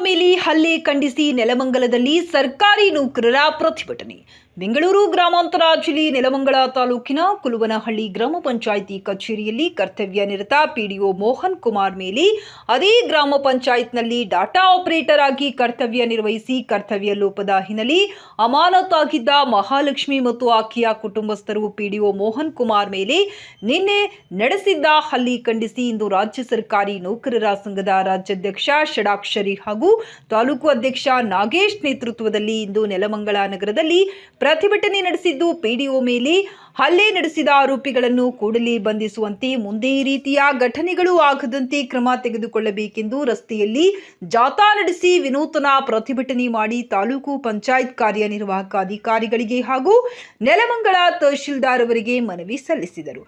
ಮೇಲೆ ಹಲ್ಲೆ ಖಂಡಿಸಿ ನೆಲಮಂಗಲದಲ್ಲಿ ಸರ್ಕಾರಿ ನೌಕರರ ಪ್ರತಿಭಟನೆ. ಬೆಂಗಳೂರು ಗ್ರಾಮಾಂತರ ಜಿಲ್ಲೆ ನೆಲಮಂಗಲ ತಾಲೂಕಿನ ಕುಲುವನಹಳ್ಳಿ ಗ್ರಾಮ ಪಂಚಾಯಿತಿ ಕಚೇರಿಯಲ್ಲಿ ಕರ್ತವ್ಯ ನಿರತ ಪಿಡಿಒ ಮೋಹನ್ ಕುಮಾರ್ ಮೇಲೆ ಅದೇ ಗ್ರಾಮ ಪಂಚಾಯತ್ನಲ್ಲಿ ಡಾಟಾ ಆಪರೇಟರ್ ಆಗಿ ಕರ್ತವ್ಯ ನಿರ್ವಹಿಸಿ ಕರ್ತವ್ಯ ಲೋಪದ ಹಿನ್ನೆಲೆ ಅಮಾನತಾಗಿದ್ದ ಮಹಾಲಕ್ಷ್ಮಿ ಮತ್ತು ಆಕೆಯ ಕುಟುಂಬಸ್ಥರು ಪಿಡಿಒ ಮೋಹನ್ ಕುಮಾರ್ ಮೇಲೆ ನಿನ್ನೆ ನಡೆಸಿದ್ದ ಹಲ್ಲಿ ಖಂಡಿಸಿ ಇಂದು ರಾಜ್ಯ ಸರ್ಕಾರಿ ನೌಕರರ ಸಂಘದ ರಾಜ್ಯಾಧ್ಯಕ್ಷ ಷಡಾಕ್ಷರಿ ಹಾಗೂ ತಾಲೂಕು ಅಧ್ಯಕ್ಷ ನಾಗೇಶ್ ನೇತೃತ್ವದಲ್ಲಿ ಇಂದು ನೆಲಮಂಗಲ ನಗರದಲ್ಲಿ ಪ್ರತಿಭಟನೆ ನಡೆಸಿದ್ದು ಪಿಡಿಒ ಮೇಲೆ ಹಲ್ಲೆ ನಡೆಸಿದ ಆರೋಪಿಗಳನ್ನು ಕೂಡಲೇ ಬಂಧಿಸುವಂತೆ ಮುಂದೆ ಈ ರೀತಿಯ ಘಟನೆಗಳು ಆಗದಂತೆ ಕ್ರಮ ತೆಗೆದುಕೊಳ್ಳಬೇಕೆಂದು ರಸ್ತೆಯಲ್ಲಿ ಜಾಥಾ ನಡೆಸಿ ವಿನೂತನ ಪ್ರತಿಭಟನೆ ಮಾಡಿ ತಾಲೂಕು ಪಂಚಾಯತ್ ಕಾರ್ಯನಿರ್ವಾಹಕ ಅಧಿಕಾರಿಗಳಿಗೆ ಹಾಗೂ ನೆಲಮಂಗಳ ತಹಶೀಲ್ದಾರ್ ಅವರಿಗೆ ಮನವಿ ಸಲ್ಲಿಸಿದರು.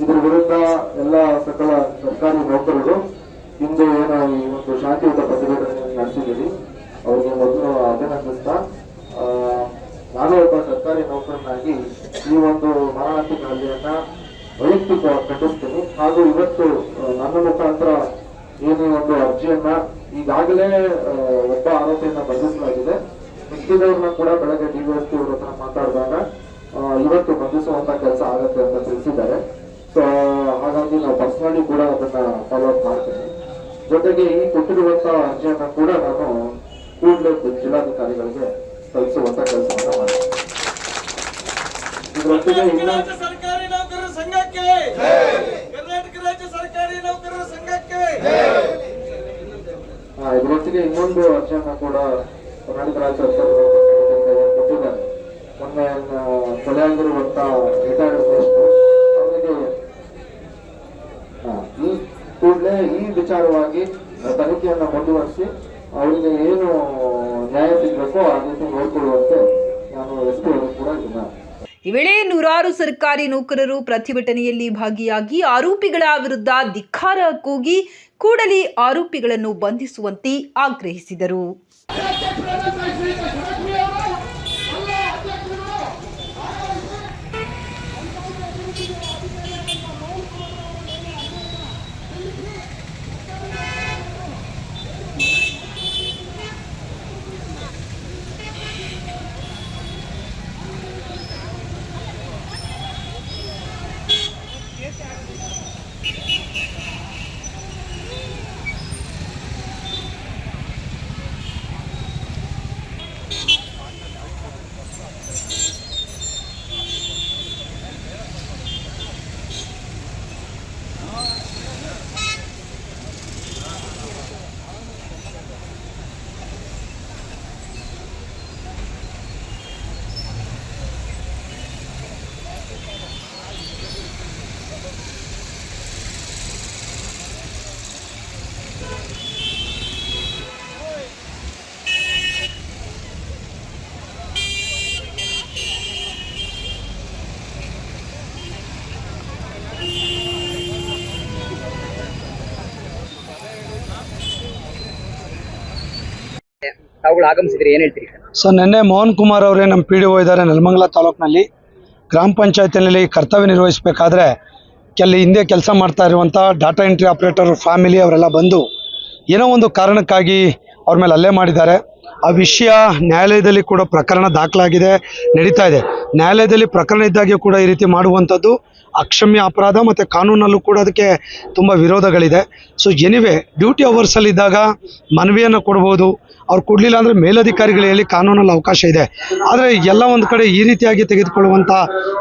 ಇದ್ರ ವಿರುದ್ಧ ಎಲ್ಲ ಸರ್ಕಾರಿ ನೌಕರರು ಇಂದು ಏನು ಈ ಒಂದು ಶಾಂತಿಯುತ ಪ್ರತಿಭಟನೆ ನಡೆಸಿದ್ದೀವಿ ಅವರಿಗೆ ಮೊದಲು ಅಭಿನಂದಿಸ್ತಾ ನಾನು ಒಬ್ಬ ಸರ್ಕಾರಿ ನೌಕರನಾಗಿ ಈ ಒಂದು ಮಾರಣಾಂತಿಕ ಹಲ್ಲೆಯನ್ನ ವೈಯಕ್ತಿಕ ಖಂಡಿಸ್ತೀನಿ ಹಾಗೂ ಇವತ್ತು ನನ್ನ ಮುಖಾಂತರ ಏನು ಒಂದು ಅರ್ಜಿಯನ್ನ ಈಗಾಗಲೇ ಒಬ್ಬ ಆರೋಪಿಯನ್ನ ಬಂಧಿಸಲಾಗಿದೆ. ಮಿಕ್ಕಿದವ್ರನ್ನ ಕೂಡ ಬೆಳಗ್ಗೆ ಡಿವೈಎಸ್ಪಿ ಅವ್ರ ಹತ್ರ ಮಾತಾಡಿದಾಗ ಇವತ್ತು ಬಂಧಿಸುವಂತ ಕೆಲಸ ಆಗತ್ತೆ ಅಂತ ತಿಳಿಸಿದ್ದಾರೆ. ಸೊ ಹಾಗಾಗಿ ನಾವು ಪರ್ಸನಲಿ ಕೂಡ ಅದನ್ನ ಫಾಲೋ ಅಪ್ ಮಾಡ್ತೀನಿ. ಜೊತೆಗೆ ಈ ಕೊಟ್ಟಿರುವಂತಹ ಅರ್ಜಿಯನ್ನ ಕೂಡ ನಾನು ಕೂಡಲೇ ಜಿಲ್ಲಾಧಿಕಾರಿಗಳಿಗೆ ತಲುಪಿಸುವಂತ ಕೆಲಸವನ್ನ ಮಾಡ್ತೀನಿ. ಇದರೊಟ್ಟಿಗೆ ಕರ್ನಾಟಕ ಇನ್ನೂ ರಾಜ್ಯ ಸರ್ಕಾರಿ ನೌಕರರ ಸಂಘಕ್ಕೆ ಕರ್ನಾಟಕ ರಾಜ್ಯ ಸರ್ಕಾರಿ ನೌಕರರ ಸಂಘಕ್ಕೆ. ಆ, ಇದರೊಟ್ಟಿಗೆ ಇನ್ನೊಂದು ಅರ್ಜಿಯನ್ನ ಕೂಡ ಕರ್ನಾಟಕ ರಾಜ್ಯ ಸರ್ಕಾರ ಕೊಟ್ಟಿದ್ದಾರೆ. ಮೊನ್ನೆ ಕೊಲೆಯಾಗಿರುವಂತಹ ಕೊಲೆಯಾಗಿರುವಂತ ರಿಟೈರ್ಡ್ ಮಿನಿಸ್ಟರ್ ಅವರಿಗೆ ಆ, ಈ ಕೂಡಲೇ ಈ ವಿಚಾರವಾಗಿ ತನಿಖೆಯನ್ನು ಮುಂದುವರಿಸಿ ಅವರಿಗೆ ಏನು ನ್ಯಾಯ ಸಿಗಬೇಕೋ ಆ ರೀತಿ ನೋಡ್ಕೊಳ್ಳುವಂತೆ ನಾನು ಎಷ್ಟು ಕೂಡ ಇದನ್ನ ಈ ವೇಳೆ ನೂರಾರು ಸರ್ಕಾರಿ ನೌಕರರು ಪ್ರತಿಭಟನೆಯಲ್ಲಿ ಭಾಗಿಯಾಗಿ ಆರೋಪಿಗಳ ವಿರುದ್ಧ ಧಿಕ್ಕಾರ ಕೂಗಿ ಕೂಡಲೇ ಆರೋಪಿಗಳನ್ನು ಬಂಧಿಸುವಂತೆ ಆಗ್ರಹಿಸಿದರು. ತಾವುಗಳು ಆಗಮಿಸಿದ್ರೆ ಏನ್ ಹೇಳ್ತೀರಿ ಸರ್? ನಿನ್ನೆ ಮೋಹನ್ ಕುಮಾರ್ ಅವರೇ ನಮ್ಮ ಪಿ ಡಿ ಒ ಇದ್ದಾರೆ ನೆಲಮಂಗಲ ತಾಲೂಕಿನಲ್ಲಿ. ಗ್ರಾಮ ಪಂಚಾಯತಿನಲ್ಲಿ ಕರ್ತವ್ಯ ನಿರ್ವಹಿಸಬೇಕಾದ್ರೆ ಕೆಲ ಹಿಂದೆ ಕೆಲಸ ಮಾಡ್ತಾ ಇರುವಂಥ ಡಾಟಾ ಎಂಟ್ರಿ ಆಪರೇಟರ್ ಫ್ಯಾಮಿಲಿ ಅವರೆಲ್ಲ ಬಂದು ಏನೋ ಒಂದು ಕಾರಣಕ್ಕಾಗಿ ಅವ್ರ ಮೇಲೆ ಅಲ್ಲೇ ಮಾಡಿದ್ದಾರೆ. ಆ ವಿಷಯ ನ್ಯಾಯಾಲಯದಲ್ಲಿ ಕೂಡ ಪ್ರಕರಣ ದಾಖಲಾಗಿದೆ, ನಡೀತಾ ಇದೆ. ನ್ಯಾಯಾಲಯದಲ್ಲಿ ಪ್ರಕರಣ ಇದ್ದಾಗೆ ಕೂಡ ಈ ರೀತಿ ಮಾಡುವಂಥದ್ದು ಅಕ್ಷಮ್ಯ ಅಪರಾಧ ಮತ್ತು ಕಾನೂನಲ್ಲೂ ಕೂಡ ಅದಕ್ಕೆ ತುಂಬ ವಿರೋಧಗಳಿದೆ. ಸೊ ಎನಿವೆ ಡ್ಯೂಟಿ ಅವರ್ಸಲ್ಲಿದ್ದಾಗ ಮನವಿಯನ್ನು ಕೊಡ್ಬೋದು ಅವ್ರು ಕೊಡಲಿಲ್ಲ ಅಂದರೆ ಮೇಲಧಿಕಾರಿಗಳು ಹೇಳಿ ಕಾನೂನಲ್ಲಿ ಅವಕಾಶ ಇದೆ. ಆದರೆ ಎಲ್ಲ ಒಂದು ಕಡೆ ಈ ರೀತಿಯಾಗಿ ತೆಗೆದುಕೊಳ್ಳುವಂಥ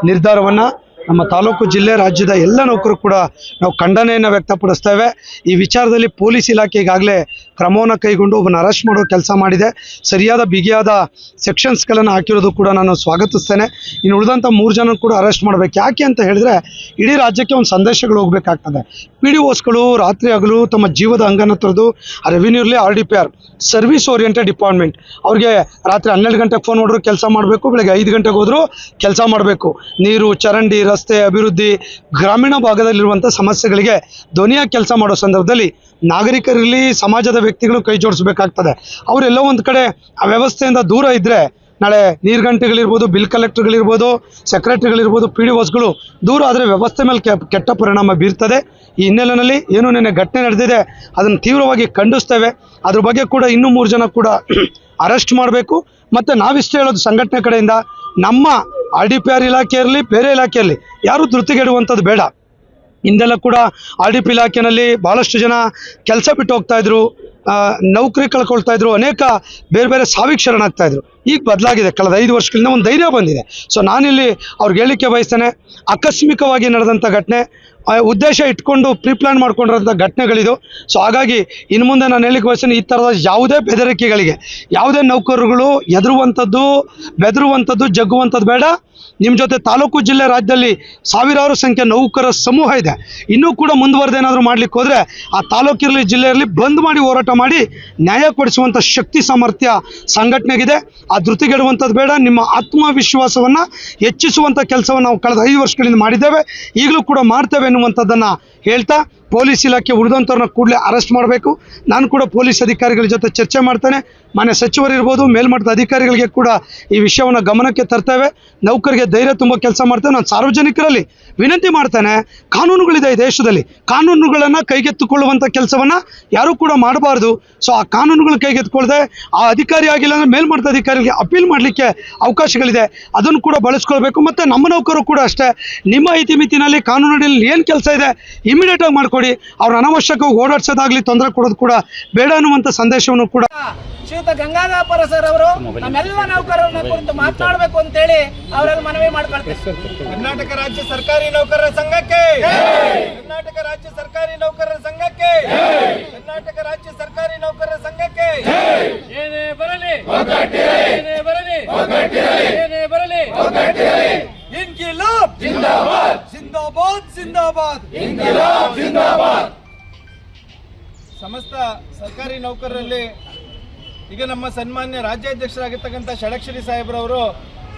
ನಿರ್ಧಾರವನ್ನು ನಮ್ಮ ತಾಲೂಕು ಜಿಲ್ಲೆ ರಾಜ್ಯದ ಎಲ್ಲ ನೌಕರು ಕೂಡ ನಾವು ಖಂಡನೆಯನ್ನು ವ್ಯಕ್ತಪಡಿಸ್ತೇವೆ. ಈ ವಿಚಾರದಲ್ಲಿ ಪೊಲೀಸ್ ಇಲಾಖೆ ಈಗಾಗಲೇ ಕ್ರಮವನ್ನು ಕೈಗೊಂಡು ಒಬ್ಬನ ಅರೆಸ್ಟ್ ಮಾಡೋ ಕೆಲಸ ಮಾಡಿದೆ. ಸರಿಯಾದ, ಬಿಗಿಯಾದ ಸೆಕ್ಷನ್ಸ್ಗಳನ್ನು ಹಾಕಿರೋದು ಕೂಡ ನಾನು ಸ್ವಾಗತಿಸ್ತೇನೆ. ಇನ್ನು ಉಳಿದಂಥ ಮೂರು ಜನ ಕೂಡ ಅರೆಸ್ಟ್ ಮಾಡಬೇಕು. ಯಾಕೆ ಅಂತ ಹೇಳಿದ್ರೆ ಇಡೀ ರಾಜ್ಯಕ್ಕೆ ಒಂದು ಸಂದೇಶಗಳು ಹೋಗಬೇಕಾಗ್ತದೆ. ಪಿ ಡಿ ಓಸ್ಗಳು ರಾತ್ರಿ ಹಗಲು ತಮ್ಮ ಜೀವದ ಅಂಗನ ತೊರೆದು ರೆವಿನ್ಯೂ ಇರಲಿ R D P R service oriented department ಅವ್ರಿಗೆ ರಾತ್ರಿ ಹನ್ನೆರಡು ಗಂಟೆಗೆ ಫೋನ್ ಮಾಡಿದ್ರು, ಕೆಲಸ ಮಾಡಬೇಕು, ಬೆಳಗ್ಗೆ ಐದು ಗಂಟೆಗೆ ಹೋದರೂ, ಕೆಲಸ ಮಾಡಬೇಕು. ನೀರು, ಚರಂಡಿ ರಸ್ತೆ ಅಭಿವೃದ್ಧಿ ಗ್ರಾಮೀಣ ಭಾಗದಲ್ಲಿರುವಂಥ ಸಮಸ್ಯೆಗಳಿಗೆ ಧ್ವನಿಯಾಗಿ ಕೆಲಸ ಮಾಡೋ ಸಂದರ್ಭದಲ್ಲಿ ನಾಗರಿಕರಲ್ಲಿ ಸಮಾಜದ ವ್ಯಕ್ತಿಗಳು ಕೈ ಜೋಡಿಸಬೇಕಾಗ್ತದೆ. ಅವರೆಲ್ಲೋ ಒಂದು ಕಡೆ ಆ ವ್ಯವಸ್ಥೆಯಿಂದ ದೂರ ಇದ್ದರೆ ನಾಳೆ ನೀರ್ಗಂಟೆಗಳಿರ್ಬೋದು ಬಿಲ್ ಕಲೆಕ್ಟರ್ಗಳಿರ್ಬೋದು ಸೆಕ್ರೆಟರಿಗಳಿರ್ಬೋದು ಪಿ ಡಿ ಒಸ್ಗಳು ದೂರ ಆದರೆ ವ್ಯವಸ್ಥೆ ಮೇಲೆ ಕೆಟ್ಟ ಪರಿಣಾಮ ಬೀರ್ತದೆ. ಈ ಹಿನ್ನೆಲೆಯಲ್ಲಿ ಏನು ನಿನ್ನೆ ಘಟನೆ ನಡೆದಿದೆ ಅದನ್ನು ತೀವ್ರವಾಗಿ ಖಂಡಿಸ್ತೇವೆ. ಅದ್ರ ಬಗ್ಗೆ ಕೂಡ ಇನ್ನೂ ಮೂರು ಜನ ಕೂಡ ಅರೆಸ್ಟ್ ಮಾಡಬೇಕು. ಮತ್ತು ನಾವಿಷ್ಟು ಹೇಳೋದು ಸಂಘಟನೆ ಕಡೆಯಿಂದ ನಮ್ಮ ಆರ್ ಡಿ ಪಿ ಆರ್ ಇಲಾಖೆ ಇರಲಿ, ಬೇರೆ ಇಲಾಖೆ ಇರಲಿ, ಯಾರೂ ಧೃತಿಗೆಡುವಂಥದ್ದು ಬೇಡ. ಹಿಂದೆಲ್ಲ ಕೂಡ ಆರ್ ಡಿ ಪಿ ಇಲಾಖೆಯಲ್ಲಿ ಭಾಳಷ್ಟು ಜನ ಕೆಲಸ ಬಿಟ್ಟು ಹೋಗ್ತಾ ಇದ್ರು. ನೌಕರಿ ಕಳ್ಕೊಳ್ತಾ ಇದ್ರು. ಅನೇಕ ಬೇರೆ ಬೇರೆ ಸಾವಿಗೆ ಶರಣಾಗ್ತಾ ಇದ್ರು. ಈಗ ಬದಲಾಗಿದೆ. ಕಳೆದ ಐದು ವರ್ಷಗಳಿಂದ ಒಂದು ಧೈರ್ಯ ಬಂದಿದೆ. ಸೊ ನಾನಿಲ್ಲಿ ಅವ್ರಿಗೆ ಹೇಳಲಿಕ್ಕೆ ಬಯಸ್ತೇನೆ, ಆಕಸ್ಮಿಕವಾಗಿ ನಡೆದಂಥ ಘಟನೆ ಉದ್ದೇಶ ಇಟ್ಕೊಂಡು ಪ್ರಿಪ್ಲ್ಯಾನ್ ಮಾಡ್ಕೊಂಡಿರೋಂಥ ಘಟನೆಗಳಿದು. ಸೊ ಹಾಗಾಗಿ ಇನ್ನು ಮುಂದೆ ನಾನು ಹೇಳಿಕೆ ಬಯಸ್ತೇನೆ, ಈ ಥರದ ಯಾವುದೇ ಬೆದರಿಕೆಗಳಿಗೆ, ಯಾವುದೇ ನೌಕರರುಗಳು ಎದುರುವಂಥದ್ದು ಬೆದರುವಂಥದ್ದು, ಜಗ್ಗುವಂಥದ್ದು ಬೇಡ. ನಿಮ್ಮ ಜೊತೆ ತಾಲೂಕು ಜಿಲ್ಲೆ ರಾಜ್ಯದಲ್ಲಿ ಸಾವಿರಾರು ಸಂಖ್ಯೆ ನೌಕರ ಸಮೂಹ ಇದೆ. ಇನ್ನೂ ಕೂಡ ಮುಂದುವರೆದೇನಾದರೂ ಮಾಡ್ಲಿಕ್ಕೆ ಹೋದರೆ ಆ ತಾಲೂಕಿರಲಿ ಜಿಲ್ಲೆ ಇರಲಿ ಬಂದ್ ಮಾಡಿ ಹೋರಾಟ ಮಾಡಿ ನ್ಯಾಯ ಕೊಡಿಸುವಂಥ ಶಕ್ತಿ ಸಾಮರ್ಥ್ಯ ಸಂಘಟನೆಗಿದೆ. ಆ ಧೃತಿಗೆಡುವಂಥದ್ದು ಬೇಡ. ನಿಮ್ಮ ಆತ್ಮವಿಶ್ವಾಸವನ್ನು ಹೆಚ್ಚಿಸುವಂಥ ಕೆಲಸವನ್ನು ನಾವು ಕಳೆದ ಐದು ವರ್ಷಗಳಿಂದ ಮಾಡಿದ್ದೇವೆ. ಈಗಲೂ ಕೂಡ ಮಾಡ್ತೇವೆ ಎನ್ನುವಂಥದ್ದನ್ನು ಹೇಳ್ತಾ ಪೊಲೀಸ್ ಇಲಾಖೆ ಉಳಿದಂಥವ್ರನ್ನ ಕೂಡಲೇ ಅರೆಸ್ಟ್ ಮಾಡಬೇಕು. ನಾನು ಕೂಡ ಪೊಲೀಸ್ ಅಧಿಕಾರಿಗಳ ಜೊತೆ ಚರ್ಚೆ ಮಾಡ್ತೇನೆ. ಮಾನ್ಯ ಸಚಿವರಿರ್ಬೋದು ಮೇಲ್ಮಟ್ಟದ ಅಧಿಕಾರಿಗಳಿಗೆ ಕೂಡ ಈ ವಿಷಯವನ್ನು ಗಮನಕ್ಕೆ ತರ್ತೇವೆ. ನೌಕರಿಗೆ ಧೈರ್ಯ ತುಂಬ ಕೆಲಸ ಮಾಡ್ತೇವೆ. ನಾನು ಸಾರ್ವಜನಿಕರಲ್ಲಿ ವಿನಂತಿ ಮಾಡ್ತೇನೆ. ಕಾನೂನುಗಳಿದೆ ಈ ದೇಶದಲ್ಲಿ. ಕಾನೂನುಗಳನ್ನು ಕೈಗೆತ್ತಿಕೊಳ್ಳುವಂಥ ಕೆಲಸವನ್ನು ಯಾರೂ ಕೂಡ ಮಾಡಬಾರ್ದು. ಸೊ ಆ ಕಾನೂನುಗಳು ಕೈಗೆತ್ತಿಕೊಳ್ಳದೆ, ಆ ಅಧಿಕಾರಿ ಆಗಿಲ್ಲ ಅಂದರೆ ಮೇಲ್ಮಟ್ಟದ ಅಧಿಕಾರಿಗಳಿಗೆ ಅಪೀಲ್ ಮಾಡಲಿಕ್ಕೆ ಅವಕಾಶಗಳಿದೆ. ಅದನ್ನು ಕೂಡ ಬಳಸ್ಕೊಳ್ಬೇಕು. ಮತ್ತು ನಮ್ಮ ನೌಕರು ಕೂಡ ಅಷ್ಟೇ. ನಿಮ್ಮ ಇತಿಮಿತಿನಲ್ಲಿ ಕಾನೂನಿನಲ್ಲಿ ಏನು ಕೆಲಸ ಇದೆ ಇಮಿಡಿಯೇಟಾಗಿ ಮಾಡಿಕೊಡಿ ಅವ್ರ ಅನವಶ್ಯಕವಾಗಿ ಓಡಾಡ್ಸೋದಾಗ್ಲಿ ತೊಂದರೆ ಕೊಡೋದು ಕೂಡ ಬೇಡ ಅನ್ನುವಂತ ಸಂದೇಶವನ್ನು ಕೂಡ ಶ್ರೀಯುತ ಗಂಗಾಧಾಪರ ಸರ್ ಅವರು ನಮ್ಮೆಲ್ಲ ನೌಕರರನ್ನ ಕುರಿತು ಮಾತನಾಡಬೇಕು ಅಂತೇಳಿ ಅವರಲ್ಲಿ ಮನವಿ ಮಾಡ್ಕೊಳ್ತೇವೆ. ಕರ್ನಾಟಕ ರಾಜ್ಯ ಸರ್ಕಾರಿ ನೌಕರರ ಸಂಘಕ್ಕೆ ಕರ್ನಾಟಕ ರಾಜ್ಯ ಸರ್ಕಾರಿ ನೌಕರರ ಸಂಘಕ್ಕೆ ಕರ್ನಾಟಕ ರಾಜ್ಯ ಸರ್ಕಾರಿ ನೌಕರರ ಸಂಘಕ್ಕೆ. ಏನೇ ಬರಲಿ ಏನೇ ಬರಲಿ ಏನೇ ಬರಲಿ ಇನ್ಕಿಲಾಬ್ ಜಿಂದಾಬಾದ್ ಜಿಂದಾಬಾದ್ ಜಿಂದಾಬಾದ್ ಇನ್ಕಿಲಾಬ್ ಜಿಂದಾಬಾದ್ ಸಮಸ್ತ ಸರ್ಕಾರಿ ನೌಕರರಲ್ಲಿ ಈಗ ನಮ್ಮ ಸನ್ಮಾನ್ಯ ರಾಜ್ಯಾಧ್ಯಕ್ಷರಾಗಿರ್ತಕ್ಕಂಥ ಷಡಕ್ಷರಿ ಸಾಹೇಬ್ರವರು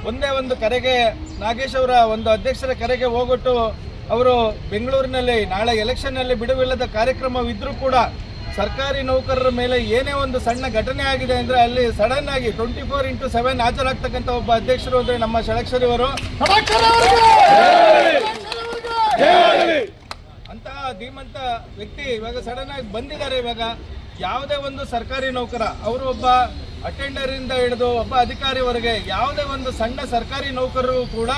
ಒಂದೇ ಒಂದು ಕರೆಗೆ ನಾಗೇಶ್ ಅವರ ಒಂದು ಅಧ್ಯಕ್ಷರ ಕರೆಗೆ ಹೋಗೊಟ್ಟು ಅವರು ಬೆಂಗಳೂರಿನಲ್ಲಿ ನಾಳೆ ಎಲೆಕ್ಷನ್ನಲ್ಲಿ ಬಿಡುವಿಲ್ಲದ ಕಾರ್ಯಕ್ರಮವಿದ್ರೂ ಕೂಡ ಸರ್ಕಾರಿ ನೌಕರರ ಮೇಲೆ ಏನೇ ಒಂದು ಸಣ್ಣ ಘಟನೆ ಆಗಿದೆ ಅಂದ್ರೆ ಅಲ್ಲಿ ಸಡನ್ ಆಗಿ ಟ್ವೆಂಟಿ ಫೋರ್ ಇಂಟು ಸೆವೆನ್ ಹಾಜರಾಗ್ತಕ್ಕಂಥ ಒಬ್ಬ ಅಧ್ಯಕ್ಷರು ಅಂದ್ರೆ ನಮ್ಮ ಷಡಕ್ಷರಿ ಅಂತಹ ಧೀಮಂತ ವ್ಯಕ್ತಿ ಇವಾಗ ಸಡನ್ ಆಗಿ ಬಂದಿದ್ದಾರೆ ಇವಾಗ. ಯಾವುದೇ ಒಂದು ಸರ್ಕಾರಿ ನೌಕರ, ಅವರು ಒಬ್ಬ ಅಟೆಂಡರ್ ಇಂದ ಹಿಡಿದು ಒಬ್ಬ ಅಧಿಕಾರಿವರೆಗೆ ಯಾವುದೇ ಒಂದು ಸಣ್ಣ ಸರ್ಕಾರಿ ನೌಕರರು ಕೂಡ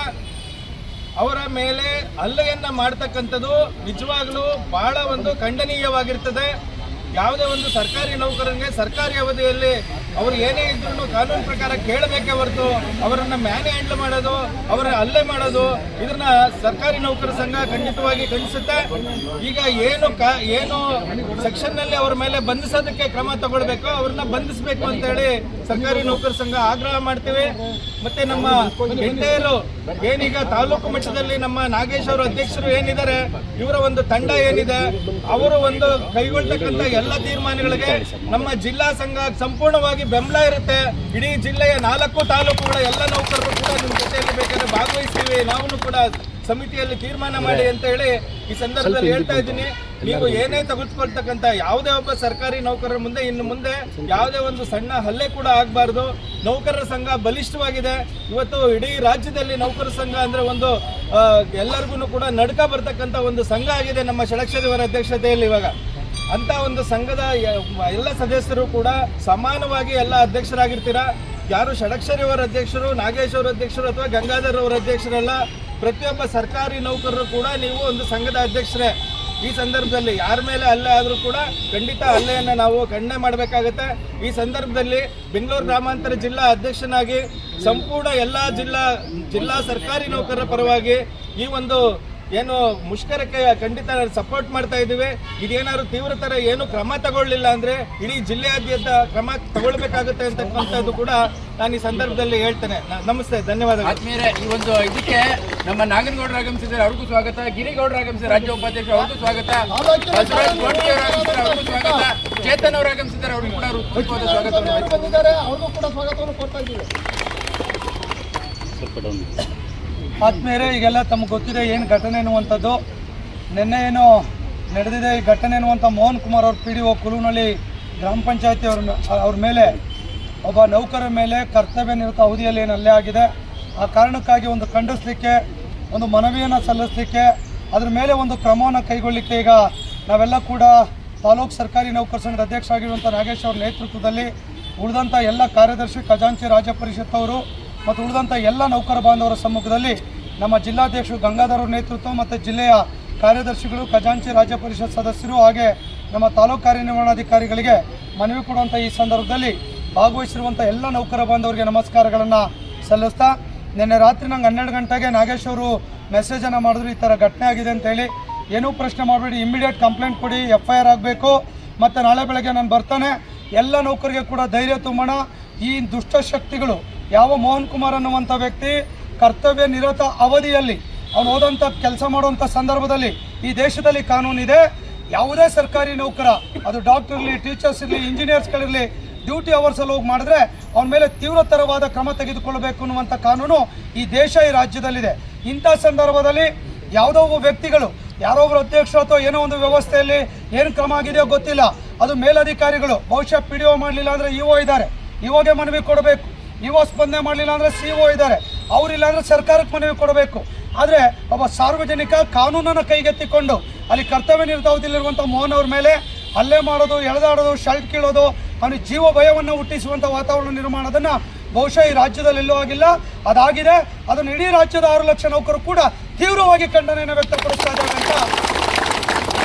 ಅವರ ಮೇಲೆ ಹಲ್ಲೆಯನ್ನ ಮಾಡ್ತಕ್ಕಂಥದ್ದು ನಿಜವಾಗ್ಲೂ ಬಹಳ ಒಂದು ಖಂಡನೀಯವಾಗಿರ್ತದೆ. ಯಾವುದೇ ಒಂದು ಸರ್ಕಾರಿ ನೌಕರನಿಗೆ ಸರ್ಕಾರಿ ಅವಧಿಯಲ್ಲಿ ಅವರು ಏನೇ ಇದ್ರೂ ಕಾನೂನು ಪ್ರಕಾರ ಕೇಳಬೇಕೇ ಹೊರತು ಅವರನ್ನ ಮ್ಯಾನೆ ಹ್ಯಾಂಡಲ್ ಮಾಡೋದು, ಅವರ ಹಲ್ಲೆ ಮಾಡೋದು ಇದನ್ನ ಸರ್ಕಾರಿ ನೌಕರ ಸಂಘ ಖಂಡಿತವಾಗಿ ಖಂಡಿಸುತ್ತೆ. ಈಗ ಏನು ಏನು ಸೆಕ್ಷನ್ನಲ್ಲಿ ಅವರ ಮೇಲೆ ಬಂಧಿಸೋದಕ್ಕೆ ಕ್ರಮ ತಗೊಳ್ಬೇಕು ಅವ್ರನ್ನ ಬಂಧಿಸಬೇಕು ಅಂತ ಹೇಳಿ ಸರ್ಕಾರಿ ನೌಕರ ಸಂಘ ಆಗ್ರಹ ಮಾಡ್ತೀವಿ. ಮತ್ತೆ ನಮ್ಮ ಹೆಂಡೇರು ಏನೀಗ ತಾಲೂಕು ಮಟ್ಟದಲ್ಲಿ ನಮ್ಮ ನಾಗೇಶ್ ಅವರು ಅಧ್ಯಕ್ಷರು ಏನಿದ್ದಾರೆ, ಇವರ ಒಂದು ತಂಡ ಏನಿದೆ, ಅವರು ಒಂದು ಕೈಗೊಳ್ತಕ್ಕಂಥ ಎಲ್ಲ ತೀರ್ಮಾನಗಳಿಗೆ ನಮ್ಮ ಜಿಲ್ಲಾ ಸಂಘ ಸಂಪೂರ್ಣವಾಗಿ ಬೆಂಬಲ ಇರುತ್ತೆ. ಇಡೀ ಜಿಲ್ಲೆಯ ನಾಲ್ಕು ತಾಲೂಕುಗಳ ಎಲ್ಲ ನೌಕರರು ಕೂಡ ನಿಮ್ಮ ಜೊತೆಯಲ್ಲಿ ಬೇಕಾದ್ರೆ ಭಾಗವಹಿಸ್ತೀವಿ. ನಾವು ಕೂಡ ಸಮಿತಿಯಲ್ಲಿ ತೀರ್ಮಾನ ಮಾಡಿ ಅಂತ ಹೇಳಿ ಈ ಸಂದರ್ಭದಲ್ಲಿ ಹೇಳ್ತಾ ಇದ್ದೀನಿ. ನೀವು ಏನೇ ತೆಗೆದುಕೊಳ್ತಕ್ಕಂಥ ಯಾವುದೇ ಒಬ್ಬ ಸರ್ಕಾರಿ ನೌಕರರ ಮುಂದೆ ಇನ್ನು ಮುಂದೆ ಯಾವುದೇ ಒಂದು ಸಣ್ಣ ಹಲ್ಲೆ ಕೂಡ ಆಗಬಾರ್ದು. ನೌಕರರ ಸಂಘ ಬಲಿಷ್ಠವಾಗಿದೆ. ಇವತ್ತು ಇಡೀ ರಾಜ್ಯದಲ್ಲಿ ನೌಕರ ಸಂಘ ಅಂದ್ರೆ ಒಂದು ಎಲ್ಲರಿಗೂ ಕೂಡ ನಡ್ಕ ಬರ್ತಕ್ಕಂಥ ಒಂದು ಸಂಘ ಆಗಿದೆ ನಮ್ಮ ಷಡಕ್ಷರಿವರ ಅಧ್ಯಕ್ಷತೆಯಲ್ಲಿ ಇವಾಗ. ಅಂತ ಒಂದು ಸಂಘದ ಎಲ್ಲ ಸದಸ್ಯರು ಕೂಡ ಸಮಾನವಾಗಿ ಎಲ್ಲ ಅಧ್ಯಕ್ಷರಾಗಿರ್ತೀರಾ? ಯಾರು ಷಡಕ್ಷರಿಯವರ ಅಧ್ಯಕ್ಷರು ನಾಗೇಶ್ ಅವರ ಅಧ್ಯಕ್ಷರು ಅಥವಾ ಗಂಗಾಧರ್ ಅವರ ಅಧ್ಯಕ್ಷರಲ್ಲ ಪ್ರತಿಯೊಬ್ಬ ಸರ್ಕಾರಿ ನೌಕರರು ಕೂಡ ನೀವು ಒಂದು ಸಂಘದ ಅಧ್ಯಕ್ಷರೇ. ಈ ಸಂದರ್ಭದಲ್ಲಿ ಯಾರ ಮೇಲೆ ಹಲ್ಲೆ ಆದರೂ ಕೂಡ ಖಂಡಿತ ಹಲ್ಲೆಯನ್ನು ನಾವು ಖಂಡನೆ ಮಾಡಬೇಕಾಗತ್ತೆ. ಈ ಸಂದರ್ಭದಲ್ಲಿ ಬೆಂಗಳೂರು ಗ್ರಾಮಾಂತರ ಜಿಲ್ಲಾ ಅಧ್ಯಕ್ಷನಾಗಿ ಸಂಪೂರ್ಣ ಎಲ್ಲ ಜಿಲ್ಲಾ ಜಿಲ್ಲಾ ಸರ್ಕಾರಿ ನೌಕರರ ಪರವಾಗಿ ಈ ಒಂದು ಏನು ಮುಷ್ಕರಕ್ಕೆ ಖಂಡಿತ ಸಪೋರ್ಟ್ ಮಾಡ್ತಾ ಇದ್ದೀವಿ. ಇದೇನಾದ್ರು ತೀವ್ರತರ ಏನು ಕ್ರಮ ತಗೊಳ್ಳಿಲ್ಲ ಅಂದ್ರೆ ಇಡೀ ಜಿಲ್ಲೆಯಾದ್ಯಂತ ಕ್ರಮ ತಗೊಳ್ಬೇಕಾಗುತ್ತೆ ಅಂತಕ್ಕಂಥದ್ದು ಕೂಡ ನಾನು ಈ ಸಂದರ್ಭದಲ್ಲಿ ಹೇಳ್ತೇನೆ. ನಮಸ್ತೆ ಧನ್ಯವಾದಗಳು. ಈ ಒಂದು ಇದಕ್ಕೆ ನಮ್ಮ ನಾಗನಗೌಡರು ಆಗಮಿಸಿದ್ದಾರೆ ಅವ್ರಿಗೂ ಸ್ವಾಗತ ಗಿರಿಗೌಡರು ಆಗಮಿಸಿದ್ರೆ ರಾಜ್ಯ ಉಪಾಧ್ಯಕ್ಷ ಅವ್ರಿಗೂ ಸ್ವಾಗತ ಬಸವರಾಜ್ ಗೋಡ್ಗೆ ಅವರು ಆಗಮಿಸಿದ್ದಾರೆ ಅವ್ರಿಗೂ ಸ್ವಾಗತ ಚೇತನ್ ಅವರು ಆಗಮಿಸಿದ್ದಾರೆ ಅವ್ರಿಗೂ ಕೂಡ ಸ್ವಾಗತವನ್ನು ಆದ್ಮೇಲೆ ಈಗೆಲ್ಲ ತಮಗೆ ಗೊತ್ತಿದೆ ಏನು ಘಟನೆ ಅನ್ನುವಂಥದ್ದು ನಿನ್ನೆ ಏನು ನಡೆದಿದೆ ಈ ಘಟನೆ ಅನ್ನುವಂಥ ಮೋಹನ್ ಕುಮಾರ್ ಅವ್ರ ಪಿ ಡಿ ಒ ಕುಲುನಲ್ಲಿ ಗ್ರಾಮ ಪಂಚಾಯತಿ ಅವ್ರ ಅವ್ರ ಮೇಲೆ ಒಬ್ಬ ನೌಕರ ಮೇಲೆ ಕರ್ತವ್ಯ ನಿರತ ಅವಧಿಯಲ್ಲಿ ಏನು ಅಲ್ಲೇ ಆಗಿದೆ. ಆ ಕಾರಣಕ್ಕಾಗಿ ಒಂದು ಖಂಡಿಸಲಿಕ್ಕೆ, ಒಂದು ಮನವಿಯನ್ನು ಸಲ್ಲಿಸಲಿಕ್ಕೆ, ಅದ್ರ ಮೇಲೆ ಒಂದು ಕ್ರಮವನ್ನು ಕೈಗೊಳ್ಳಲಿಕ್ಕೆ ಈಗ ನಾವೆಲ್ಲ ಕೂಡ ತಾಲೂಕು ಸರ್ಕಾರಿ ನೌಕರ ಸಂಘದ ಅಧ್ಯಕ್ಷ ಆಗಿರುವಂಥ ನಾಗೇಶ್ ಅವ್ರ ನೇತೃತ್ವದಲ್ಲಿ ಉಳಿದಂಥ ಎಲ್ಲ ಕಾರ್ಯದರ್ಶಿ ಖಜಾಂಚಿ ರಾಜ್ಯ ಪರಿಷತ್ ಅವರು ಮತ್ತು ಉಳಿದಂಥ ಎಲ್ಲ ನೌಕರ ಬಾಂಧವರ ಸಮ್ಮುಖದಲ್ಲಿ ನಮ್ಮ ಜಿಲ್ಲಾಧ್ಯಕ್ಷರು ಗಂಗಾಧರ ನೇತೃತ್ವ ಮತ್ತು ಜಿಲ್ಲೆಯ ಕಾರ್ಯದರ್ಶಿಗಳು, ಖಜಾಂಚಿ ರಾಜ್ಯ ಪರಿಷತ್ ಸದಸ್ಯರು ಹಾಗೆ ನಮ್ಮ ತಾಲೂಕು ಕಾರ್ಯನಿರ್ವಹಣಾಧಿಕಾರಿಗಳಿಗೆ ಮನವಿ ಕೊಡುವಂಥ ಈ ಸಂದರ್ಭದಲ್ಲಿ ಭಾಗವಹಿಸಿರುವಂಥ ಎಲ್ಲ ನೌಕರ ಬಾಂಧವರಿಗೆ ನಮಸ್ಕಾರಗಳನ್ನು ಸಲ್ಲಿಸ್ತಾ, ನಿನ್ನೆ ರಾತ್ರಿ ನಂಗೆ ಹನ್ನೆರಡು ಗಂಟೆಗೆ ನಾಗೇಶ್ ಅವರು ಮೆಸೇಜನ್ನು ಮಾಡಿದ್ರು, ಈ ಥರ ಘಟನೆ ಆಗಿದೆ ಅಂತೇಳಿ ಏನೂ ಪ್ರಶ್ನೆ ಮಾಡಬೇಡಿ ಇಮ್ಮಿಡಿಯೇಟ್ ಕಂಪ್ಲೇಂಟ್ ಕೊಡಿ ಎಫ್ ಐ ಆರ್ ಆಗಬೇಕು. ಮತ್ತು ನಾಳೆ ಬೆಳಗ್ಗೆ ನಾನು ಬರ್ತಾನೆ. ಎಲ್ಲ ನೌಕರಿಗೆ ಕೂಡ ಧೈರ್ಯ ತುಂಬೋಣ. ಈ ದುಷ್ಟಶಕ್ತಿಗಳು ಯಾವ ಮೋಹನ್ ಕುಮಾರ್ ಅನ್ನುವಂಥ ವ್ಯಕ್ತಿ ಕರ್ತವ್ಯ ನಿರತ ಅವಧಿಯಲ್ಲಿ ಅವನು ಹೋದಂಥ ಕೆಲಸ ಮಾಡುವಂಥ ಸಂದರ್ಭದಲ್ಲಿ ಈ ದೇಶದಲ್ಲಿ ಕಾನೂನಿದೆ ಯಾವುದೇ ಸರ್ಕಾರಿ ನೌಕರ, ಅದು ಡಾಕ್ಟರ್ ಇರಲಿ ಟೀಚರ್ಸ್ ಇರಲಿ ಇಂಜಿನಿಯರ್ಸ್ಗಳಿರಲಿ ಡ್ಯೂಟಿ ಅವರ್ಸಲ್ಲಿ ಹೋಗಿ ಮಾಡಿದ್ರೆ ಅವನ ಮೇಲೆ ತೀವ್ರತರವಾದ ಕ್ರಮ ತೆಗೆದುಕೊಳ್ಳಬೇಕು ಅನ್ನುವಂಥ ಕಾನೂನು ಈ ದೇಶ, ಈ ರಾಜ್ಯದಲ್ಲಿದೆ. ಇಂಥ ಸಂದರ್ಭದಲ್ಲಿ ಯಾವುದೋ ಒಬ್ಬ ವ್ಯಕ್ತಿಗಳು, ಯಾರೋ ಒಬ್ಬರು ಅಧ್ಯಕ್ಷರು ಅಥವಾ ಏನೋ ಒಂದು ವ್ಯವಸ್ಥೆಯಲ್ಲಿ ಏನು ಕ್ರಮ ಆಗಿದೆಯೋ ಗೊತ್ತಿಲ್ಲ. ಅದು ಮೇಲಧಿಕಾರಿಗಳು, ಬಹುಶಃ ಪಿ ಡಿ ಒ ಮಾಡಲಿಲ್ಲ ಅಂದರೆ ಇ ಒ ಇದ್ದಾರೆ. ಇವಾಗೆ ಮನವಿ ಕೊಡಬೇಕು. ಇವ ಸ್ಪಂದನೆ ಮಾಡಲಿಲ್ಲ ಅಂದರೆ ಸಿ ಒ ಇದ್ದಾರೆ. ಅವರಿಲ್ಲ ಅಂದರೆ ಸರ್ಕಾರಕ್ಕೆ ಮನವಿ ಕೊಡಬೇಕು. ಆದರೆ ಒಬ್ಬ ಸಾರ್ವಜನಿಕ ಕಾನೂನನ್ನು ಕೈಗೆತ್ತಿಕೊಂಡು ಅಲ್ಲಿ ಕರ್ತವ್ಯ ನಿರ್ಧಾವದಲ್ಲಿರುವಂಥ ಮೋಹನ್ ಅವ್ರ ಮೇಲೆ ಹಲ್ಲೆ ಮಾಡೋದು, ಎಳೆದಾಡೋದು ಶರ್ಟ್ ಕೀಳೋದು ಅವನಿಗೆ ಜೀವ ಭಯವನ್ನು ಹುಟ್ಟಿಸುವಂಥ ವಾತಾವರಣ ನಿರ್ಮಾಣದನ್ನು ಬಹುಶಃ ಈ ರಾಜ್ಯದಲ್ಲಿ ಎಲ್ಲೂ ಆಗಿಲ್ಲ. ಅದಾಗಿದೆ. ಅದನ್ನು ಇಡೀ ರಾಜ್ಯದ ಆರು ಲಕ್ಷ ನೌಕರು ಕೂಡ ತೀವ್ರವಾಗಿ ಖಂಡನೆಯನ್ನು ವ್ಯಕ್ತಪಡಿಸ್ತಾ ಇದ್ದಾರೆ ಅಂತ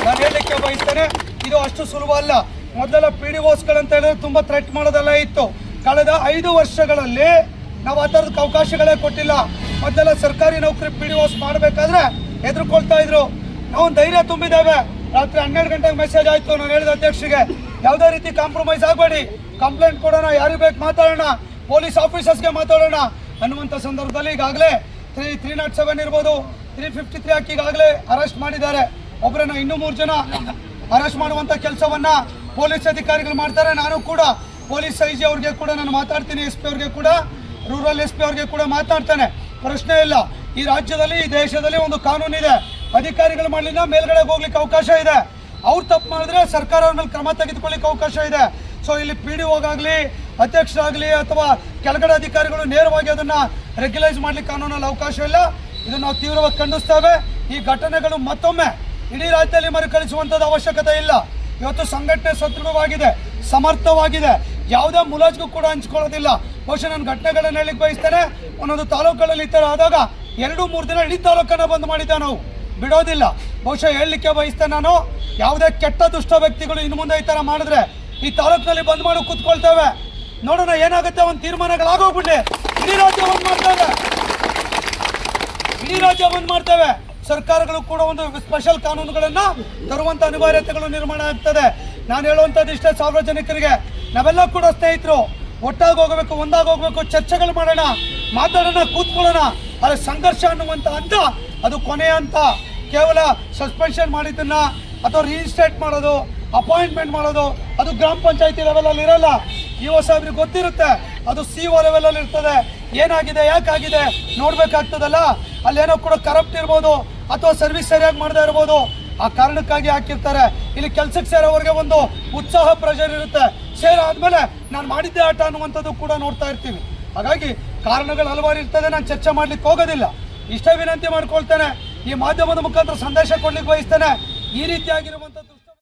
ನಾನು ಹೇಳಲಿಕ್ಕೆ ಬಯಸ್ತೇನೆ. ಇದು ಅಷ್ಟು ಸುಲಭ ಅಲ್ಲ. ಮೊದಲೆಲ್ಲ ಪಿ ಡಿ ಓಸ್ಗಳಂತ ಹೇಳಿದ್ರೆ ತುಂಬ ಥ್ರೆಟ್ ಮಾಡೋದೆಲ್ಲ ಇತ್ತು. ಕಳೆದ ಐದು ವರ್ಷಗಳಲ್ಲಿ ನಾವು ಆ ಅವಕಾಶಗಳೇ ಕೊಟ್ಟಿಲ್ಲ. ಮೊದಲೆಲ್ಲ ಸರ್ಕಾರಿ ನೌಕರಿ ಪಿ ಡಿ ಓಸ್ ಮಾಡಬೇಕಾದ್ರೆ ಹೆದರ್ಕೊಳ್ತಾ ಇದ್ರು. ನಾವು ಧೈರ್ಯ ತುಂಬಿದ್ದೇವೆ. ರಾತ್ರಿ ಹನ್ನೆರಡು ಗಂಟೆಗೆ ಮೆಸೇಜ್ ಆಯಿತು, ನಾನು ಹೇಳಿದ ಅಧ್ಯಕ್ಷಿಗೆ. ಯಾವುದೇ ರೀತಿ ಕಾಂಪ್ರಮೈಸ್ ಆಗಬೇಡಿ. ಕಂಪ್ಲೇಂಟ್ ಕೊಡೋಣ, ಯಾರಿಗೆ ಬೇಕು ಮಾತಾಡೋಣ. ಪೊಲೀಸ್ ಆಫೀಸರ್ಸ್ಗೆ ಮಾತಾಡೋಣ. ಅನ್ನುವಂಥ ಸಂದರ್ಭದಲ್ಲಿ ಈಗಾಗಲೇ ತ್ರೀ ತ್ರೀ ನಾಟ್ ಸೆವೆನ್ ಇರ್ಬೋದು. ತ್ರೀ ಫಿಫ್ಟಿ ತ್ರೀ ಹಾಕಿ ಈಗಾಗಲೇ ಅರೆಸ್ಟ್ ಮಾಡಿದ್ದಾರೆ. ಒಬ್ಬರನ್ನ ಇನ್ನೂ ಮೂರು ಜನ ಅರೆಸ್ಟ್ ಮಾಡುವಂಥ ಕೆಲಸವನ್ನ ಪೊಲೀಸ್ ಅಧಿಕಾರಿಗಳು ಮಾಡ್ತಾರೆ. ನಾನು ಕೂಡ ಪೊಲೀಸ್ ಐ ಜಿ ಅವ್ರಿಗೆ ಕೂಡ ನಾನು ಮಾತಾಡ್ತೀನಿ, ಎಸ್ ಪಿ ಅವ್ರಿಗೆ ಕೂಡ, ರೂರಲ್ ಎಸ್ ಪಿ ಅವ್ರಿಗೆ ಕೂಡ ಮಾತಾಡ್ತಾನೆ. ಪ್ರಶ್ನೆ ಇಲ್ಲ. ಈ ರಾಜ್ಯದಲ್ಲಿ, ಈ ದೇಶದಲ್ಲಿ ಒಂದು ಕಾನೂನಿದೆ. ಅಧಿಕಾರಿಗಳು ಮಾಡಲಿಲ್ಲ ಮೇಲ್ಗಡೆ ಹೋಗ್ಲಿಕ್ಕೆ ಅವಕಾಶ ಇದೆ. ಅವ್ರು ತಪ್ಪು ಮಾಡಿದ್ರೆ ಸರ್ಕಾರ ಅವ್ರ ಮೇಲೆ ಕ್ರಮ ತೆಗೆದುಕೊಳ್ಳಿಕ್ಕೆ ಅವಕಾಶ ಇದೆ. ಸೊ ಇಲ್ಲಿ ಪಿ ಡಿ ಒಗಾಗಲಿ ಅಧ್ಯಕ್ಷರಾಗಲಿ ಅಥವಾ ಕೆಳಗಡೆ ಅಧಿಕಾರಿಗಳು ನೇರವಾಗಿ ಅದನ್ನು ರೆಗ್ಯುಲೈಸ್ ಮಾಡ್ಲಿಕ್ಕೆ ಕಾನೂನಲ್ಲಿ ಅವಕಾಶ ಇಲ್ಲ. ಇದನ್ನು ನಾವು ತೀವ್ರವಾಗಿ ಖಂಡಿಸ್ತೇವೆ. ಈ ಘಟನೆಗಳು ಮತ್ತೊಮ್ಮೆ ಇಡೀ ರಾಜ್ಯದಲ್ಲಿ ಮರುಕಳಿಸುವಂಥದ್ದು ಅವಶ್ಯಕತೆ ಇಲ್ಲ. ಇವತ್ತು ಸಂಘಟನೆ ಸದೃಢವಾಗಿದೆ ಸಮರ್ಥವಾಗಿದೆ. ಯಾವುದೇ ಮುಲಾಜ್ಗೂ ಕೂಡ ಹಂಚ್ಕೊಳ್ಳೋದಿಲ್ಲ. ಬಹುಶಃ ನಾನು ಘಟನೆಗಳನ್ನ ಹೇಳಲಿಕ್ಕೆ ಬಯಸ್ತೇನೆ. ಒಂದೊಂದು ತಾಲೂಕುಗಳಲ್ಲಿ ಈ ಥರ ಆದಾಗ ಎರಡು, ಮೂರು ದಿನ ಇಡೀ ತಾಲೂಕನ್ನು ಬಂದ್ ಮಾಡಿದ್ದೆ ನಾವು. ಬಿಡೋದಿಲ್ಲ. ಬಹುಶಃ ಹೇಳಲಿಕ್ಕೆ ಬಯಸ್ತೇನೆ ನಾನು. ಯಾವುದೇ ಕೆಟ್ಟ ದುಷ್ಟ ವ್ಯಕ್ತಿಗಳು ಇನ್ನು ಮುಂದೆ ಈ ಥರ ಮಾಡಿದ್ರೆ ಈ ತಾಲೂಕಿನಲ್ಲಿ ಬಂದ್ ಮಾಡಿ ಕೂತ್ಕೊಳ್ತೇವೆ. ನೋಡೋಣ ಏನಾಗುತ್ತೆ, ಒಂದು ತೀರ್ಮಾನಗಳಾಗೋಗ್ಬಿಡ್ಲಿ ಇಡೀ ರಾಜ್ಯ ಬಂದ್ ಮಾಡ್ತೇವೆ. ಇಡೀ ರಾಜ್ಯ ಬಂದ್ ಮಾಡ್ತೇವೆ. ಸರ್ಕಾರಗಳು ಕೂಡ ಒಂದು ಸ್ಪೆಷಲ್ ಕಾನೂನುಗಳನ್ನ ತರುವಂತ ಅನಿವಾರ್ಯತೆಗಳು ನಿರ್ಮಾಣ ಆಗ್ತದೆ. ನಾನು ಹೇಳುವಂಥದ್ದು ಇಷ್ಟೇ ಸಾರ್ವಜನಿಕರಿಗೆ. ನಾವೆಲ್ಲ ಕೂಡ ಸ್ನೇಹಿತರು, ಒಟ್ಟಾಗಿ ಹೋಗಬೇಕು, ಒಂದಾಗಿ ಹೋಗಬೇಕು, ಚರ್ಚೆಗಳು ಮಾಡೋಣ, ಮಾತಾಡೋಣ, ಕೂತ್ಕೊಳ್ಳೋಣ. ಆದರೆ ಸಂಘರ್ಷ ಅನ್ನುವಂಥ ಹಂತ, ಅದು ಕೊನೆಯ ಅಂತ ಕೇವಲ ಸಸ್ಪೆನ್ಷನ್ ಮಾಡಿದ್ದನ್ನು ಅಥವಾ ರಿಜಿಸ್ಟ್ರೇಟ್ ಮಾಡೋದು ಅಪಾಯಿಂಟ್ಮೆಂಟ್ ಮಾಡೋದು, ಅದು ಗ್ರಾಮ ಪಂಚಾಯತಿ ಲೆವೆಲಲ್ಲಿ ಇರಲ್ಲ. ಓ ಸಾಹೇಬ್ರಿಗೆ ಗೊತ್ತಿರುತ್ತೆ, ಅದು ಸಿ ಒ ಲೆವೆಲಲ್ಲಿ ಇರ್ತದೆ. ಏನಾಗಿದೆ, ಯಾಕಾಗಿದೆ, ನೋಡಬೇಕಾಗ್ತದಲ್ಲ. ಅಲ್ಲೇನೋ ಕೂಡ ಕರಪ್ಟ್ ಇರ್ಬೋದು, ಅಥವಾ ಸರ್ವಿಸ್ ಸರಿಯಾಗಿ ಮಾಡದೇ ಇರ್ಬೋದು. ಆ ಕಾರಣಕ್ಕಾಗಿ ಹಾಕಿರ್ತಾರೆ. ಇಲ್ಲಿ ಕೆಲಸಕ್ಕೆ ಸೇರೋವರೆಗೆ ಒಂದು ಉತ್ಸಾಹ ಪ್ರೆಷರ್ ಇರುತ್ತೆ. ಸೇರಾದ್ಮೇಲೆ ನಾನು ಮಾಡಿದ್ದೆ ಆಟ ಅನ್ನುವಂಥದ್ದು ಕೂಡ ನೋಡ್ತಾ ಇರ್ತೀವಿ ಹಾಗಾಗಿ ಕಾರಣಗಳು ಹಲವಾರು ಇರ್ತದೆ, ನಾನು ಚರ್ಚೆ ಮಾಡ್ಲಿಕ್ಕೆ ಹೋಗೋದಿಲ್ಲ. ಇಷ್ಟೇ ವಿನಂತಿ ಮಾಡ್ಕೊಳ್ತೇನೆ. ಈ ಮಾಧ್ಯಮದ ಮುಖಾಂತರ ಸಂದೇಶ ಕೊಡ್ಲಿಕ್ಕೆ ಬಯಸ್ತೇನೆ. ಈ ರೀತಿಯಾಗಿರುವ